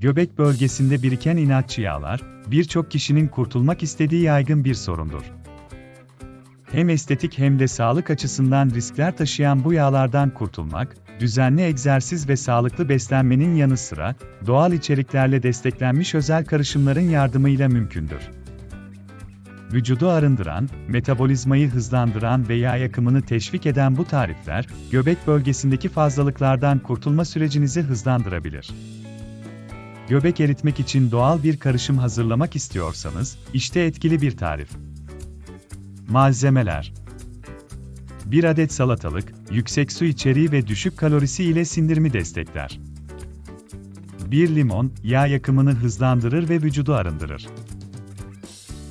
göbek bölgesinde biriken inatçı yağlar, birçok kişinin kurtulmak istediği yaygın bir sorundur. Hem estetik hem de sağlık açısından riskler taşıyan bu yağlardan kurtulmak, düzenli egzersiz ve sağlıklı beslenmenin yanı sıra, doğal içeriklerle desteklenmiş özel karışımların yardımıyla mümkündür. Vücudu arındıran, metabolizmayı hızlandıran ve yağ yakımını teşvik eden bu tarifler, göbek bölgesindeki fazlalıklardan kurtulma sürecinizi hızlandırabilir. Göbek eritmek için doğal bir karışım hazırlamak istiyorsanız, işte etkili bir tarif. Malzemeler 1 adet salatalık, yüksek su içeriği ve düşük kalorisi ile sindirimi destekler. 1 limon, yağ yakımını hızlandırır ve vücudu arındırır.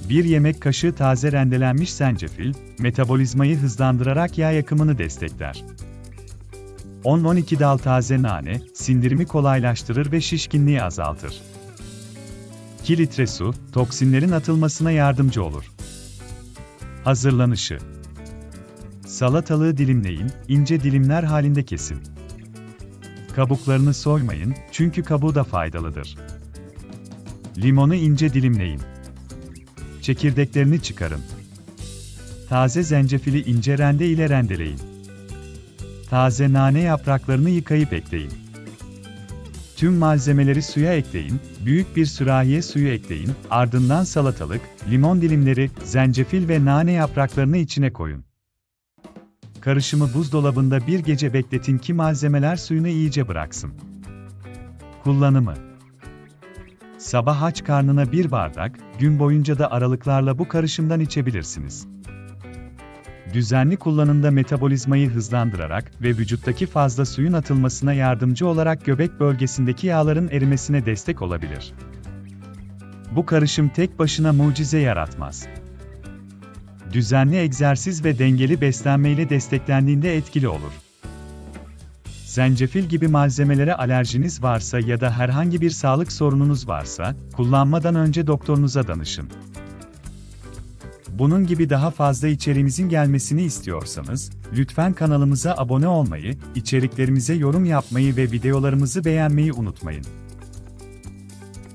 1 yemek kaşığı taze rendelenmiş zencefil, metabolizmayı hızlandırarak yağ yakımını destekler. 10-12 dal taze nane, sindirimi kolaylaştırır ve şişkinliği azaltır. 2 litre su, toksinlerin atılmasına yardımcı olur. Hazırlanışı Salatalığı dilimleyin, ince dilimler halinde kesin. Kabuklarını soymayın, çünkü kabuğu da faydalıdır. Limonu ince dilimleyin. Çekirdeklerini çıkarın. Taze zencefili ince rende ile rendeleyin. Taze nane yapraklarını yıkayıp ekleyin. Tüm malzemeleri suya ekleyin, büyük bir sürahiye suyu ekleyin, ardından salatalık, limon dilimleri, zencefil ve nane yapraklarını içine koyun. Karışımı buzdolabında bir gece bekletin ki malzemeler suyunu iyice bıraksın. Kullanımı Sabah aç karnına bir bardak, gün boyunca da aralıklarla bu karışımdan içebilirsiniz. Düzenli kullanımda metabolizmayı hızlandırarak ve vücuttaki fazla suyun atılmasına yardımcı olarak göbek bölgesindeki yağların erimesine destek olabilir. Bu karışım tek başına mucize yaratmaz. Düzenli egzersiz ve dengeli beslenme ile desteklendiğinde etkili olur. Zencefil gibi malzemelere alerjiniz varsa ya da herhangi bir sağlık sorununuz varsa, kullanmadan önce doktorunuza danışın. Bunun gibi daha fazla içeriğimizin gelmesini istiyorsanız, lütfen kanalımıza abone olmayı, içeriklerimize yorum yapmayı ve videolarımızı beğenmeyi unutmayın.